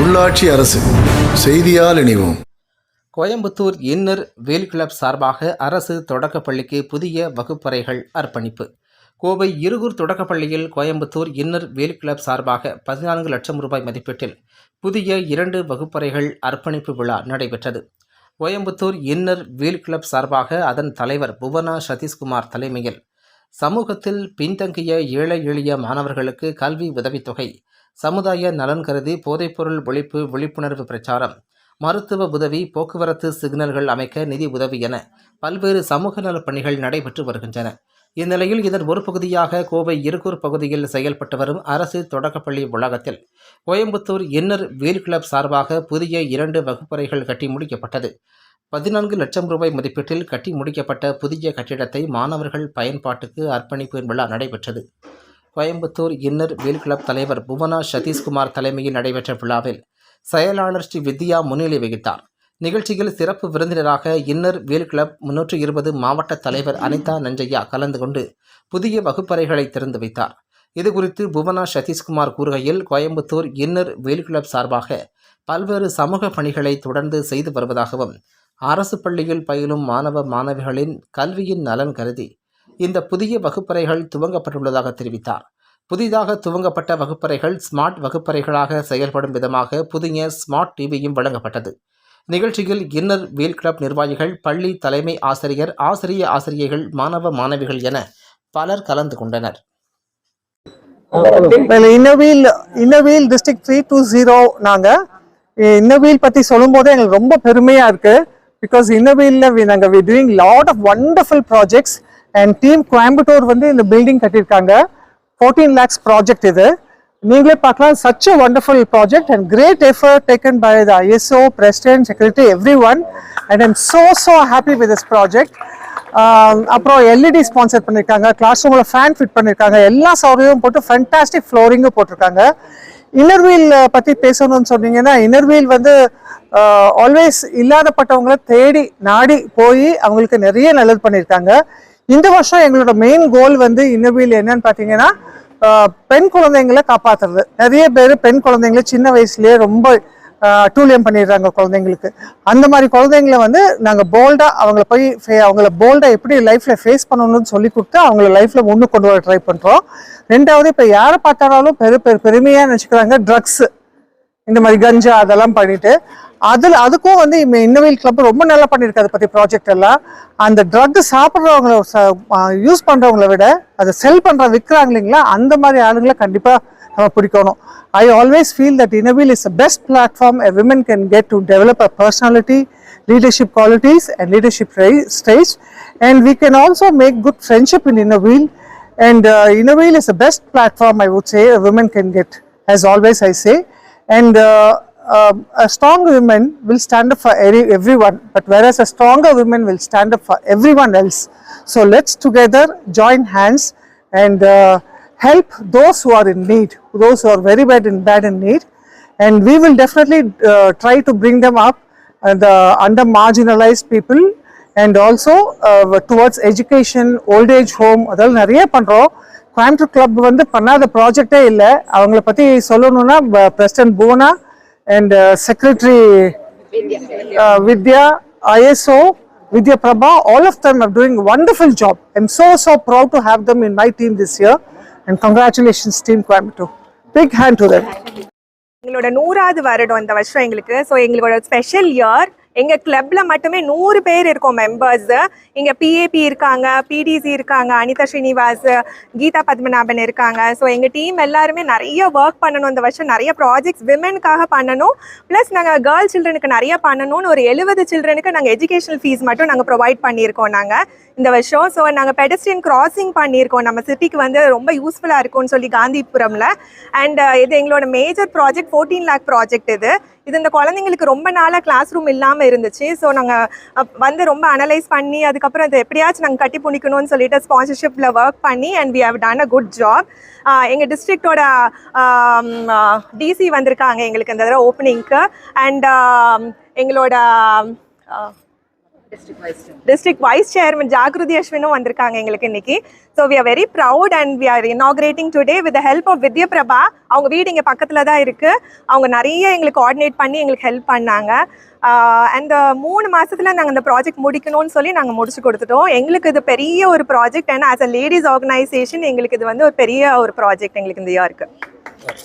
உள்ளாட்சி அரசு செய்தியால் இணைவோம். கோயம்புத்தூர் இன்னர் வேல் கிளப் சார்பாக அரசு தொடக்கப்பள்ளிக்கு புதிய வகுப்பறைகள் அர்ப்பணிப்பு. கோவை இருகூர் தொடக்கப்பள்ளியில் கோயம்புத்தூர் இன்னர் வேல் கிளப் சார்பாக பதினான்கு லட்சம் ரூபாய் மதிப்பீட்டில் புதிய இரண்டு வகுப்பறைகள் அர்ப்பணிப்பு விழா நடைபெற்றது. கோயம்புத்தூர் இன்னர் வேல் கிளப் சார்பாக அதன் தலைவர் புவனா சதீஷ்குமார் தலைமையில் சமூகத்தில் பின்தங்கிய ஏழை எளிய மாணவர்களுக்கு கல்வி உதவித்தொகை சமுதாய நலன் கருதி போதைப்பொருள் ஒழிப்பு விழிப்புணர்வு பிரச்சாரம் மருத்துவ உதவி போக்குவரத்து சிக்னல்கள் அமைக்க நிதி உதவி என பல்வேறு சமூக நலப் பணிகள் நடைபெற்று வருகின்றன. இந்நிலையில் இதன் ஒரு பகுதியாக கோவை இருகூர் பகுதியில் செயல்பட்டு வரும் அரசு தொடக்கப்பள்ளி வளாகத்தில் கோயம்புத்தூர் இன்னர் வீல் கிளப் சார்பாக புதிய இரண்டு வகுப்பறைகள் கட்டி முடிக்கப்பட்டது. பதினான்கு லட்சம் ரூபாய் மதிப்பீட்டில் கட்டி முடிக்கப்பட்ட புதிய கட்டிடத்தை மாணவர்கள் பயன்பாட்டுக்கு அர்ப்பணிப்பு விழா நடைபெற்றது. கோயம்புத்தூர் இன்னர் வீல் கிளப் தலைவர் புவனா சதீஷ்குமார் தலைமையில் நடைபெற்ற விழாவில் செயலாளர் ஸ்ரீ வித்யா முன்னிலை வகித்தார். நிகழ்ச்சியில் சிறப்பு விருந்தினராக இன்னர் வீல் கிளப் முன்னூற்று இருபது மாவட்ட தலைவர் அனிதா நஞ்சையா கலந்து கொண்டு புதிய வகுப்பறைகளை திறந்து வைத்தார். இதுகுறித்து புவனா சதீஷ்குமார் கூறுகையில் கோயம்புத்தூர் இன்னர் வீல் கிளப் சார்பாக பல்வேறு சமூக பணிகளை தொடர்ந்து செய்து வருவதாகவும் அரசு பள்ளியில் பயிலும் மாணவ மாணவிகளின் கல்வியின் நலன் கருதி இந்த புதிய வகுப்பறைகள் துவங்கப்பட்டுள்ளதாக தெரிவித்தார். புதிதாக துவங்கப்பட்ட வகுப்பறைகள் ஸ்மார்ட் வகுப்பறைகளாக செயல்படும் விதமாக புதிய ஸ்மார்ட் டிவியும் வழங்கப்பட்டது. நிகழ்ச்சியில் இன்னர் வீல் கிளப் நிர்வாகிகள் பள்ளி தலைமை ஆசிரியர் ஆசிரிய ஆசிரியைகள் மாணவ மாணவிகள் என பலர் கலந்து கொண்டனர். well inner wheel district three two zero நாங்கள் இன்னவீல் பற்றி சொல்லும்போது எங்களுக்கு ரொம்ப பெருமையாக இருக்கு. பிகாஸ் இன்னவீலில் நாங்கள் we doing lot of wonderful projects and team Coimbatore வந்து இந்த பில்டிங் கட்டியிருக்காங்க. ஃபோர்டீன் லேக்ஸ் ப்ராஜெக்ட் இது. நீங்களே பார்க்கலாம். Such a wonderful project and great effort taken by the ISO president secretary everyone and I'm so so happy with this project அப்புறம் LED sponsor பண்ணியிருக்காங்க class ரூமில் fan fit பண்ணியிருக்காங்க எல்லா சௌகரியமும் போட்டு ஃபேண்டாஸ்டிக் ஃப்ளோரிங்கும் போட்டிருக்காங்க. இன்னர்வீல் பற்றி பேசணும்னு சொன்னீங்கன்னா இன்னர்வீல் வந்து ஆல்வேஸ் இல்லாதப்பட்டவங்கள தேடி நாடி போய் அவங்களுக்கு நிறைய நல்லது பண்ணியிருக்காங்க. இந்த வருஷம் எங்களோட மெயின் கோல் வந்து இன்னர்வீல் என்னன்னு பார்த்தீங்கன்னா பெண் குழந்தைங்களை காப்பாற்றுறது நிறைய பேர் பெண் குழந்தைங்களை சின்ன வயசுலயே ரொம்ப டூலியம் பண்ணிடுறாங்க குழந்தைங்களுக்கு. அந்த மாதிரி குழந்தைங்கள வந்து நாங்கள் போல்டாக அவங்கள போய் அவங்கள போல்டாக எப்படி லைஃப்பில் ஃபேஸ் பண்ணணும்னு சொல்லி கொடுத்து அவங்கள லைஃப்பில் ஒன்று கொண்டு வர ட்ரை பண்ணுறோம் ரெண்டாவது இப்போ யாரை பார்த்தாலும் பெரு பெரு பெருமையாக நினச்சிக்கிறாங்க ட்ரக்ஸு இந்த மாதிரி கஞ்சா அதெல்லாம் பண்ணிட்டு. அதில் அதுக்கும் வந்து இன்னோவேல் கிளப் ரொம்ப நல்லா பண்ணியிருக்கு அதை பற்றி ப்ராஜெக்ட் எல்லாம். அந்த ட்ரக் சாப்பிட்றவங்கள யூஸ் பண்ணுறவங்கள விட அதை செல் பண்ணுற விற்கிறாங்க இல்லைங்களா? அந்த மாதிரி ஆளுங்களை கண்டிப்பாக பிடிக்கணும் I always feel that Innovel is the best platform a women can get to develop a personality leadership qualities and leadership ra- stage and we can also make good friendship in Innoveel and uh, Innoveel is the best platform I would say a woman can get as always I say and uh, uh, a strong woman will stand up for every, everyone but whereas a stronger woman will stand up for everyone else so let's together join hands and uh, help those who are in need those who are very bad in bad in need and we will definitely uh, try to bring them up uh, the under marginalized people and also uh, towards education old age home அதெல்லாம் நிறைய பண்ணுறோம் Coimbatore club வந்து பண்ணாத ப்ராஜெக்டே இல்லை அவங்கள பற்றி சொல்லணும்னா president Bhuvana and secretary Vidya ISO Vidya Prabha, all of them are doing a wonderful job. I'm so, so proud to have them in my team this year. And congratulations team Coimbatore big hand to எங்களோட நூறாவது வருடம் இந்த வருஷம் எங்களுக்கு. So எங்களோட special year எங்கள் கிளப்பில் மட்டுமே நூறு பேர் இருக்கோம் மெம்பர்ஸ் இங்கே பிஏபி இருக்காங்க பிடிசி இருக்காங்க அனிதா ஸ்ரீனிவாஸ் கீதா பத்மநாபன் இருக்காங்க. ஸோ எங்கள் டீம் எல்லாருமே நிறைய ஒர்க் பண்ணணும். இந்த வருஷம் நிறைய ப்ராஜெக்ட்ஸ் விமெனுக்காக பண்ணணும். ப்ளஸ் நாங்கள் கேர்ள் சில்ட்ரனுக்கு நிறைய பண்ணணும்னு ஒரு எழுபது சில்ட்ரனுக்கு நாங்கள் எஜுகேஷனல் ஃபீஸ் மட்டும் நாங்கள் ப்ரொவைட் பண்ணியிருக்கோம் நாங்கள் இந்த வருஷம். ஸோ நாங்கள் பெடஸ்ட்ரியன் கிராசிங் பண்ணியிருக்கோம். நம்ம சிட்டிக்கு வந்து ரொம்ப யூஸ்ஃபுல்லாக இருக்கும்னு சொல்லி காந்திபுரமில். அண்ட் இது எங்களோட major project fourteen lake project இது. இது இந்த குழந்தைங்களுக்கு ரொம்ப நாளாக கிளாஸ் ரூம் இல்லாமல் இருந்துச்சு ஸோ நாங்கள் வந்து ரொம்ப அனலைஸ் பண்ணி அதுக்கப்புறம் அதை எப்படியாச்சும் நாங்கள் கட்டி பிடிக்கணும்னு சொல்லிட்டு ஸ்பான்சர்ஷிப்பில் ஒர்க் பண்ணி and we have done a good job எங்கள் டிஸ்ட்ரிக்டோட டிசி வந்திருக்காங்க எங்களுக்கு இந்த தடவை ஓப்பனிங்க்கு அண்ட் எங்களோட டிஸ்ட்ரிக்ட் வைஸ் சேர்மன் ஜாகிருதி அஸ்வினும் வந்திருக்காங்க எங்களுக்கு இன்னைக்கு. So we are very proud and we are inaugurating today with help of Vidya Prabha அவங்க வீடு இங்கே பக்கத்தில் தான் இருக்குது அவங்க நிறைய எங்களுக்கு கோஆர்டினேட் பண்ணி எங்களுக்கு ஹெல்ப் பண்ணாங்க. Uh, அண்ட் மூணு மாதத்தில் நாங்கள் இந்த ப்ராஜெக்ட் முடிக்கணும்னு சொல்லி நாங்கள் முடிச்சு கொடுத்துட்டோம். எங்களுக்கு இது பெரிய ஒரு project and as a ladies organisation எங்களுக்கு இது வந்து ஒரு பெரிய ஒரு ப்ராஜெக்ட் எங்களுக்கு இந்த இயருக்கு